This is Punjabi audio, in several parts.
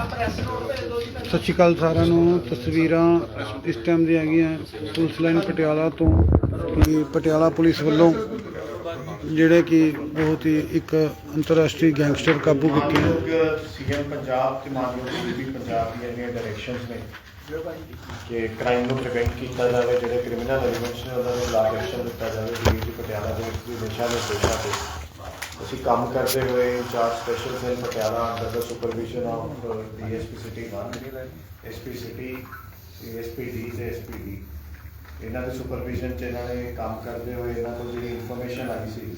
ਸਤਿ ਸ਼੍ਰੀ ਅਕਾਲ ਸਾਰਿਆਂ ਨੂੰ। ਤਸਵੀਰਾਂ ਇਸ ਟਾਈਮ ਦੀਆਂ ਹੈਗੀਆਂ ਪੁਲਿਸ ਲਾਈਨ ਪਟਿਆਲਾ ਤੋਂ ਕਿ ਪਟਿਆਲਾ ਪੁਲਿਸ ਵੱਲੋਂ ਜਿਹੜੇ ਕਿ ਬਹੁਤ ਹੀ ਇੱਕ ਅੰਤਰਰਾਸ਼ਟਰੀ ਗੈਂਗਸਟਰ ਕਾਬੂ ਕੀਤੇ ਹਨ ਸੀਐਮ ਪੰਜਾਬ ਤੇ ਮਾਨਯੋਗ ਸੀਪੀ ਪੰਜਾਬ ਦੀਆਂ ਜਿਹੜੀਆਂ ਡਾਇਰੈਕਸ਼ਨਸ ਨੇ ਕਿ ਕ੍ਰਾਈਮ ਨੂੰ ਪ੍ਰੀਵੈਂਟ ਕੀਤਾ ਜਾਵੇ, ਜਿਹੜੇ ਕ੍ਰਿਮੀਨਲ ਐਲੀਮੈਂਟਸ ਨੇ, ਉਹਨਾਂ ਦੇ ਖਿਲਾਫ ਐਕਸ਼ਨ ਦਿੱਤਾ ਜਾਵੇ ਡੀਜੀ ਪਟਿਆਲਾ ਦੇ ਵਿੱਚ ਦਿਸ਼ਾ ਨਿਰਦੇਸ਼ਾਂ ਤੇ। ਅਸੀਂ ਕੰਮ ਕਰਦੇ ਹੋਏ incharge special cell Patiala under the supervision of DSP city 1 SP city ASP D ਤੇ ਐਸਪੀ ਡੀ ਇਹਨਾਂ ਦੇ ਸੁਪਰਵਿਜ਼ਨ 'ਚ ਇਹਨਾਂ ਨੇ ਕੰਮ ਕਰਦੇ ਹੋਏ ਇਹਨਾਂ ਕੋਲ ਜਿਹੜੀ ਇਨਫੋਰਮੇਸ਼ਨ ਆਈ ਸੀ,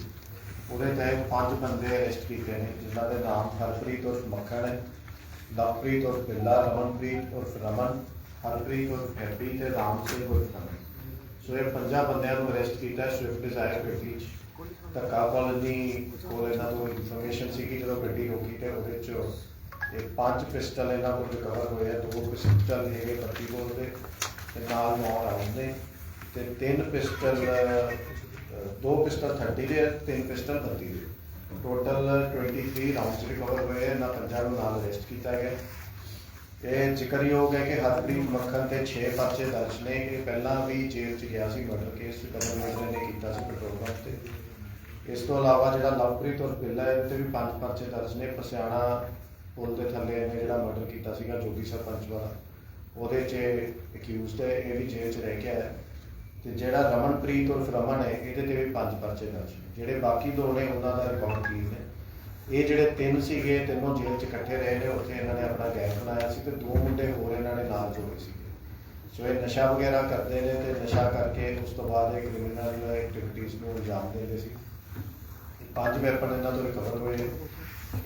ਉਹਦੇ ਤਹਿਤ ਪੰਜ ਬੰਦੇ ਅਰੈਸਟ ਕੀਤੇ ਨੇ, ਜਿਨ੍ਹਾਂ ਦੇ ਨਾਮ ਹਰਪ੍ਰੀਤ ਉਰਫ ਮੱਖਣ ਹੈ ਲਵਪ੍ਰੀਤ ਉਰਫ ਬਿੱਲਾ ਰਮਨਪ੍ਰੀਤ ਉਰਫ ਰਮਨ, ਹਰਪ੍ਰੀਤ ਉਰਫ ਹੈਪੀ ਤੇ ਰਾਮ ਸਿੰਘ ਉਰਫ ਰਮਨ। ਸੋ ਇਹ ਪੰਜਾਂ ਬੰਦਿਆਂ ਨੂੰ ਅਰੈਸਟ ਕੀਤਾ ਸਵਿਫਟ ਡਿਜ਼ਾਇਰ ਗੱਡੀ 'ਚ। ਧੱਕਾ ਕਾਲੋਨੀ ਕੋਲ ਇਹਨਾਂ ਤੋਂ ਇਨਫੋਰਮੇਸ਼ਨ ਸੀ ਕਿ ਜਦੋਂ ਗੱਡੀ ਰੋਕੀ ਤੇ ਉਹਦੇ 'ਚ ਇਹ ਪੰਜ ਪਿਸਟਲ ਇਹਨਾਂ ਕੋਲ ਰਿਕਵਰ ਹੋਏ ਆ। ਦੋ ਪਿਸਟਲ ਹੈਗੇ ਬੱਤੀ ਕੋਲ ਦੇ ਤੇ ਨਾਲ ਨੌ ਰਾਉਂਡ ਨੇ ਤੇ ਤਿੰਨ ਪਿਸਟਲ ਦੋ ਪਿਸਟਲ 30 ਦੇ ਤਿੰਨ ਪਿਸਟਲ 32 ਦੇ। ਟੋਟਲ 23 ਰਾਉਂਡਸ ਰਿਕਵਰ ਹੋਏ ਇਹਨਾਂ ਪੰਜਾਂ ਨੂੰ ਨਾਲ ਅਰੈਸਟ ਕੀਤਾ ਗਿਆ। ਇਹ ਜ਼ਿਕਰਯੋਗ ਹੈ ਕਿ ਹਰਪ੍ਰੀਤ ਮੱਖਣ ਤੇ 6 ਪਰਚੇ ਦਰਜ ਨੇ। ਇਹ ਪਹਿਲਾਂ ਵੀ ਜੇਲ੍ਹ 'ਚ ਗਿਆ ਸੀ, ਮਰਡਰ ਕੇਸ ਗਵਰਨਮੈਂਟ ਨੇ ਕੀਤਾ ਸੀ ਪੈਟਰੋਲ ਪੰਪ ਤੇ। ਇਸ ਤੋਂ ਇਲਾਵਾ ਜਿਹੜਾ ਲਵਪ੍ਰੀਤ ਔਰ ਬਿੱਲਾ ਹੈ ਤੇ ਵੀ ਪੰਜ ਪਰਚੇ ਦਰਜ ਨੇ। ਪਸਿਆਣਾ ਪੁਲ ਦੇ ਥੱਲੇ ਇਹਨੇ ਜਿਹੜਾ ਮਰਡਰ ਕੀਤਾ ਸੀਗਾ, ਜੋਗੀ ਸਰਪੰਚ ਵਾਲਾ। ਉਹਦੇ 'ਚ ਅਕਿਊਜ਼ਡ ਹੈ, ਇਹ ਵੀ ਜੇਲ੍ਹ 'ਚ ਰਹਿ ਗਿਆ ਹੈ ਤੇ ਜਿਹੜਾ ਰਮਨਪ੍ਰੀਤ ਔਰ ਰਮਨ ਹੈ, ਇਹਦੇ ਤੇ ਵੀ ਪੰਜ ਪਰਚੇ ਦਰਜ ਨੇ। ਜਿਹੜੇ ਬਾਕੀ ਦੋ ਨੇ, ਉਹਨਾਂ ਦਾ ਰਿਕਾਰਡ ਕੀ ਹੈ ਇਹ ਜਿਹੜੇ ਤਿੰਨ ਸੀਗੇ, ਤਿੰਨੋਂ ਜੇਲ੍ਹ 'ਚ ਇਕੱਠੇ ਰਹੇ ਨੇ, ਉੱਥੇ ਇਹਨਾਂ ਨੇ ਆਪਣਾ ਗੈਂਗ ਬਣਾਇਆ ਸੀ ਤੇ ਦੋ ਮੁੰਡੇ ਹੋਰ ਇਹਨਾਂ ਨੇ ਨਾਲ ਜੋੜੇ ਸੀਗੇ। ਸੋ ਇਹ ਨਸ਼ਾ ਵਗੈਰਾ ਕਰਦੇ ਨੇ ਤੇ ਨਸ਼ਾ ਕਰਕੇ ਉਸ ਤੋਂ ਬਾਅਦ ਇਹ ਕ੍ਰਿਮੀਨਲ ਐਕਟੀਵਿਟੀਜ਼ ਨੂੰ ਅੰਜਾਮ ਦਿੰਦੇ ਸੀ। ਪੰਜ ਵੈਪਨ ਇਹਨਾਂ ਤੋਂ ਰਿਕਵਰ ਹੋਏ ਨੇ।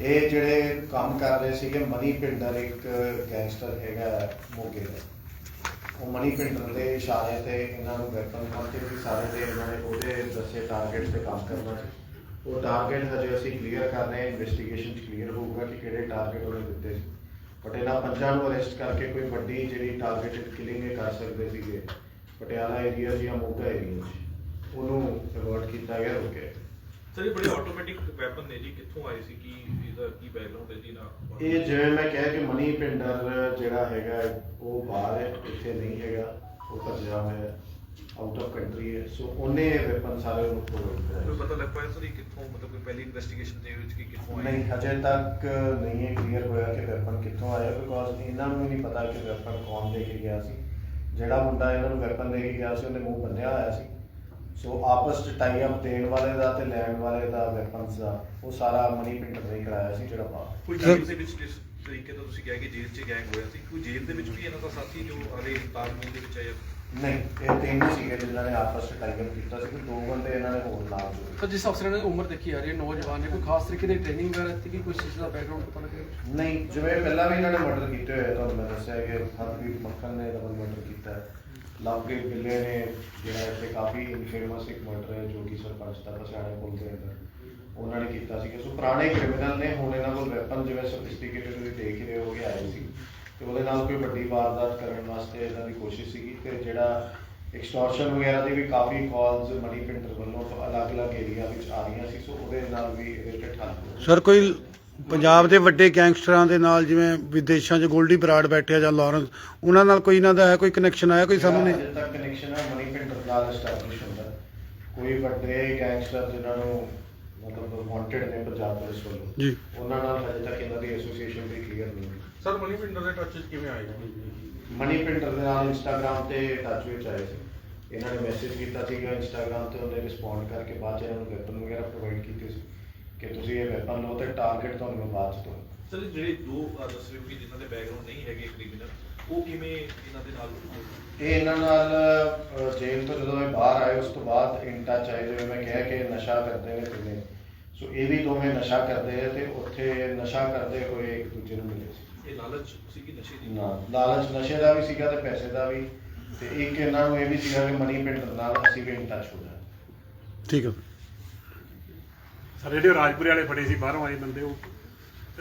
ਇਹ ਜਿਹੜੇ ਕੰਮ ਕਰ ਰਹੇ ਸੀਗੇ, ਮਨੀ ਪਿੰਡਰ ਇੱਕ ਗੈਂਗਸਟਰ ਹੈਗਾ ਮੋਗੇ ਦਾ। ਉਹ ਮਨੀ ਪਿੰਡਰ ਦੇ ਇਸ਼ਾਰੇ ਤੇ ਇਹਨਾਂ ਨੂੰ ਵੈਪਨ ਪਹੁੰਚੇ ਸੀ ਸਾਰੇ ਦੇ ਇਹਨਾਂ ਨੇ ਉਹਦੇ ਦੱਸੇ ਟਾਰਗੇਟ ਤੇ ਕੰਮ ਕਰਨਾ ਸੀ। ਉਹ ਟਾਰਗੇਟ ਹਜੇ ਅਸੀਂ ਕਲੀਅਰ ਕਰ ਰਹੇ ਹਾਂ ਇਨਵੈਸਟੀਗੇਸ਼ਨ ਚ ਕਲੀਅਰ ਹੋਊਗਾ ਕਿ ਕਿਹੜੇ ਟਾਰਗੇਟ ਉਹਨੇ ਦਿੱਤੇ ਸੀ। ਬਟ ਇਹਨਾਂ ਪੰਜਾਂ ਨੂੰ ਅਰੈਸਟ ਕਰਕੇ ਕੋਈ ਵੱਡੀ ਜਿਹੜੀ ਟਾਰਗੇਟਡ ਕਿਲਿੰਗ ਇਹ ਕਰ ਸਕਦੇ ਸੀਗੇ। ਪਟਿਆਲਾ ਏਰੀਆ ਜਾਂ ਮੋਗਾ ਏਰੀਆ 'ਚ ਉਹਨੂੰ ਅਵੋਇਡ ਕੀਤਾ ਗਿਆ ਰੁਕੇ ਸਰ ਇਹ ਬੜੇ ਆਟੋਮੈਟਿਕ ਵੈਪਨ ਨੇ ਜੀ। ਕਿੱਥੋਂ ਆਏ ਸੀ? ਕੀ ਇਹਦਾ ਕੀ ਬੈਕਗ੍ਰਾਉਂਡ ਹੈ ਜੀ ਨਾ ਇਹ ਜਿਵੇਂ ਮੈਂ ਕਿਹਾ ਕਿ ਮਨੀ ਪਿੰਡਰ ਜਿਹੜਾ ਹੈਗਾ ਉਹ ਬਾਹਰ ਹੈ ਇੱਥੇ ਨਹੀਂ ਹੈਗਾ। ਉਹ ਹੋਇਆ ਹੈ ਆਊਟ ਆਫ ਕੰਟਰੀ ਹੈ। ਸੋ ਉਹਨੇ ਵੈਪਨ ਸਾਰੇ ਉਹਨੂੰ ਪ੍ਰੋਵਾਈਡ ਕਰਾਇਆ ਪਾਇਆ ਸਰ ਇਹ ਕਿੱਥੋਂ ਮਤਲਬ ਕੋਈ ਪਹਿਲੀ ਇਨਵੈਸਟੀਗੇਸ਼ਨ ਦੇ ਵਿੱਚ ਕਿ ਕਿੱਥੋਂ ਆਏ? ਨਹੀਂ ਹਜੇ ਤੱਕ ਨਹੀਂ ਹੈ ਕਲੀਅਰ ਹੋਇਆ ਕਿ ਵੈਪਨ ਕਿੱਥੋਂ ਆਇਆ ਬਿਕੋਜ਼ ਇਹਨਾਂ ਨੂੰ ਨਹੀਂ ਪਤਾ ਕਿ ਵੈਪਨ ਕੌਣ ਦੇ ਕੇ ਗਿਆ ਸੀ। ਜਿਹੜਾ ਮੁੰਡਾ ਇਹਨਾਂ ਨੂੰ ਵੈਪਨ ਦੇ ਕੇ ਗਿਆ ਸੀ ਉਹਨੇ ਮੂੰਹ ਬੰਨਿਆ ਹੋਇਆ ਸੀ। ਸੋ ਆਪਸ ਚ ਟਾਈ ਅਪ ਦੇਣ ਵਾਲੇ ਦਾ ਤੇ ਲੈਣ ਵਾਲੇ ਦਾ ਵੈਪਨਸ ਦਾ ਉਹ ਸਾਰਾ ਮਨੀ ਪਿੰਡਰ ਨੇ ਕਰਾਇਆ ਸੀ ਜਿਹੜਾ ਬਾਹਰ ਕੋਈ ਜੇਲ੍ਹ ਦੇ ਵਿੱਚ ਜਿਸ ਤਰੀਕੇ ਤੋਂ ਤੁਸੀਂ ਕਿਹਾ ਕਿ ਜੇਲ੍ਹ 'ਚ ਗੈਂਗ ਹੋਇਆ ਸੀ ਕੋਈ ਜੇਲ੍ਹ ਦੇ ਵਿੱਚ ਵੀ ਇਹਨਾਂ ਦਾ ਸਾਥੀ ਜੋ ਹਲੇ ਤਾਲਮੇਲ ਦੇ ਵਿੱਚ ਆਇਆ ਨਹੀਂ ਇਹ ਤਿੰਨ ਸੀਗੇ ਜਿਨ੍ਹਾਂ ਨੇ ਆਪਸ ਚ ਟਾਈ ਅਪ ਕੀਤਾ ਸੀ ਤੇ ਦੋ ਬੰਦੇ ਇਹਨਾਂ ਨੇ ਹੋਰ ਨਾਲ ਜੋੜੇ। ਤਾਂ ਜਿਸ ਅਫਸਰ ਨੇ ਉਮਰ ਦੇਖੀ ਆ ਰਹੀ ਹੈ ਨੌਜਵਾਨ ਨੇ ਕੋਈ ਖਾਸ ਤਰੀਕੇ ਦੀ ਟ੍ਰੇਨਿੰਗ ਵਗੈਰਾ ਦਿੱਤੀ ਕਿ ਕੋਈ ਚੀਜ਼ ਦਾ ਬੈਕਗ੍ਰਾਉਂਡ ਪਤਾ ਲੱਗੇ? ਨਹੀਂ ਜਿਵੇਂ ਪਹਿਲਾਂ ਵੀ ਇਹਨਾਂ ਨੇ ਮਰਡਰ ਕੀਤੇ ਹੋਏ ਆ, ਤੁਹਾਨੂੰ ਮੈਂ ਦੱਸਿਆ ਕਿ ਹਰਪ੍ਰੀਤ ਮੱਖਣ ਨੇ ਡਬਲ ਮਰਡਰ ਕੀਤਾ। ਹੈ ਲਵਪ੍ਰੀਤ ਬਿੱਲੇ ਨੇ ਜਿਹੜਾ ਇੱਥੇ ਕਾਫੀ ਇਨਫੇਮਸ ਇੱਕ ਮਰਡਰ ਹੈ ਜੋ ਕਿ ਸਰਪੰਚ ਦਾ ਪਛਾਣੇ ਪੁੱਲ ਦੇ ਅੰਦਰ ਉਹਨਾਂ ਨੇ ਕੀਤਾ ਸੀ। ਕਿ ਸੋ ਪੁਰਾਣੇ ਕ੍ਰਿਮੀਨਲ ਨੇ ਹੁਣ ਇਹਨਾਂ ਕੋਲ ਵੈਪਨ ਜਿਵੇਂ ਸੋਫਿਸਟੀਕੇਟਡ ਵੀ ਦੇਖ ਹੀ ਰਹੇ ਹੋ ਕੇ ਆਏ ਸੀ। ਤੇ ਉਹਦੇ ਨਾਲ ਕੋਈ ਵੱਡੀ ਵਾਰਦਾਤ ਕਰਨ ਵਾਸਤੇ ਇਹਨਾਂ ਦੀ ਕੋਸ਼ਿਸ਼ ਸੀਗੀ ਤੇ ਜਿਹੜਾ ਐਕਸਟੋਰਸ਼ਨ ਵਗੈਰਾ ਦੀ ਵੀ ਕਾਫੀ ਕਾਲਸ ਮਨੀ ਪਿੰਡਰ ਵੱਲੋਂ ਅਲੱਗ-ਅਲੱਗ ਏਰੀਆ ਵਿੱਚ ਆ ਰਹੀਆਂ ਸੀ ਸੋ ਉਹਦੇ ਨਾਲ ਵੀ ਠੱਲ ਪਊ। ਸਰ ਕੋਈ ਪੰਜਾਬ ਦੇ ਵੱਡੇ ਗੈਂਗਸਟਰਾਂ ਦੇ ਨਾਲ ਜਿਵੇਂ ਵਿਦੇਸ਼ਾਂ 'ਚ ਗੋਲਡੀ ਬਰਾੜ ਬੈਠਿਆ ਜਾਂ ਲਾਰੈਂਸ ਉਹਨਾਂ ਨਾਲ ਕੋਈ ਇਹਨਾਂ ਦਾ ਹੈ ਕੋਈ ਕਨੈਕਸ਼ਨ ਆਇਆ ਕੋਈ ਸਾਹਮਣੇ? ਅਜੇ ਤੱਕ ਕਨੈਕਸ਼ਨ ਹੈ ਮਨੀ ਪਿੰਡਰ ਨਾਲ ਐਸਟੈਬਲਿਸ਼ ਹੁੰਦਾ। ਕੋਈ ਵੱਡੇ ਗੈਂਗਸਟਰ ਜਿਨ੍ਹਾਂ ਨੂੰ ਮਤਲਬ ਵਾਂਟਡ ਨੇ ਪੰਜਾਬ ਪੁਲਿਸ ਵੱਲੋਂ ਜੀ। ਉਹਨਾਂ ਨਾਲ ਹਜੇ ਤੱਕ ਇਹਨਾਂ ਦੀ ਐਸੋਸੀਏਸ਼ਨ ਸਰ ਮਨੀ ਪਿੰਡਰ ਦੇ ਟੱਚ 'ਚ ਕਿਵੇਂ ਆਏ ਮਨੀ ਪਿੰਡਰ ਦੇ ਨਾਲ ਇੰਸਟਾਗ੍ਰam ਤੇ ਟੱਚ ਵਿੱਚ ਆਏ ਸੀ। ਇਹਨਾਂ ਨੇ ਮੈਸੇਜ ਕੀਤਾ ਸੀਗਾ ਇੰਸਟਾਗ੍ਰam ਤੇ ਉਹਨੇ ਰਿਸਪੌਂਡ ਕਰਕੇ ਬਾਅਦ ਚ ਇਹਨਾਂ ਨੂੰ ਵੈਪਨ ਵਗੈਰਾ ਪ੍ਰੋਵਾਈਡ ਕੀਤੇ ਸੀ ਕਿ ਤੁਸੀਂ ਇਹ ਵੈਪਨ ਲਓ ਤੇ ਟਾਰਗੇਟ ਤੁਹਾਨੂੰ ਮੈਂ ਬਾਅਦ ਚ ਦਊਂ ਸਰ ਜਿਹੜੇ ਦੋ ਦੱਸ ਰਹੇ ਹੋ ਕਿ ਜਿਨ੍ਹਾਂ ਦੇ ਬੈਕਗ੍ਰਾਉਂਡ ਨਹੀਂ ਹੈਗੇ ਕ੍ਰਿਮੀਨਲ ਉਹ ਕਿਵੇਂ ਇਹਨਾਂ ਦੇ ਨਾਲ ਇਹ ਇਹਨਾਂ ਨਾਲ ਜੇਲ੍ਹ ਤੋਂ ਜਦੋਂ ਇਹ ਬਾਹਰ ਆਏ ਉਸ ਤੋਂ ਬਾਅਦ ਇਨ ਟੱਚ ਆਏ ਜਿਵੇਂ ਮੈਂ ਕਿਹਾ ਕਿ ਨਸ਼ਾ ਕਰਦੇ ਨੇ ਤਿੰਨੇ ਸੋ ਇਹ ਵੀ ਦੋਵੇਂ ਨਸ਼ਾ ਕਰਦੇ ਆ ਤੇ ਉੱਥੇ ਨਸ਼ਾ ਕਰਦੇ ਹੋਏ ਇੱਕ ਦੂਜੇ ਨੂੰ ਮਿਲੇ ਸੀ। ਇਹ ਲਾਲਚ ਸੀ ਕਿ ਨਸ਼ੇ ਦੀ? ਨਾ ਲਾਲਚ ਨਸ਼ੇ ਦਾ ਵੀ ਸੀਗਾ ਤੇ ਪੈਸੇ ਦਾ ਵੀ। ਤੇ ਇੱਕ ਇਹਨਾਂ ਨੂੰ ਇਹ ਵੀ ਸੀਗਾ ਕਿ ਮਨੀ ਪਿੰਡਰ ਨਾਲ ਅਸੀਂ ਵੀ ਹੋ ਜਾਣਾ। ਠੀਕ ਹੈ ਸਰ ਜਿਹੜੇ ਰਾਜਪੁਰੇ ਵਾਲੇ ਫੜੇ ਸੀ ਬਾਹਰੋਂ ਆਏ ਬੰਦੇ ਉਹ